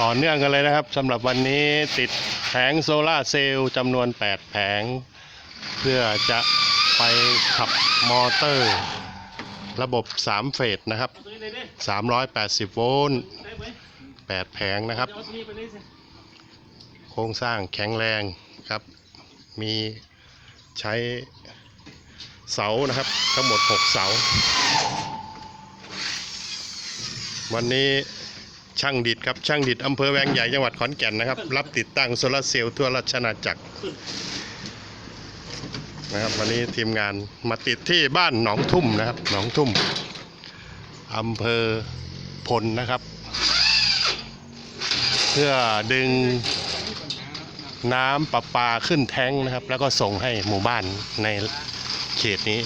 ต่อเนื่องกันเลยนะครับสำหรับวันนี้ติดแผงโซลาเซลล์จำนวน 8 แผง เพื่อจะไปขับมอเตอร์ ระบบ 3 เฟสนะครับตัวนี้เลยดิ380 โวลต์ได้ไหม8แผงนะครับ โครงสร้างแข็งแรงครับ มีใช้เสานะครับ ทั้งหมด 6 เสา วันนี้ ช่างดิดครับช่างดิดอำเภอแวงใหญ่จังหวัดขอนแก่นนะครับ รับติดตั้งโซลาร์เซลล์ทั่วราชอาณาจักรนะครับวันนี้ทีมงานมาติดที่บ้านหนองทุ่มนะครับ หนองทุ่มอำเภอพลนะครับ เพื่อดึงน้ำประปาขึ้นแท้งนะครับ แล้วก็ส่งให้หมู่บ้านในเขตนี้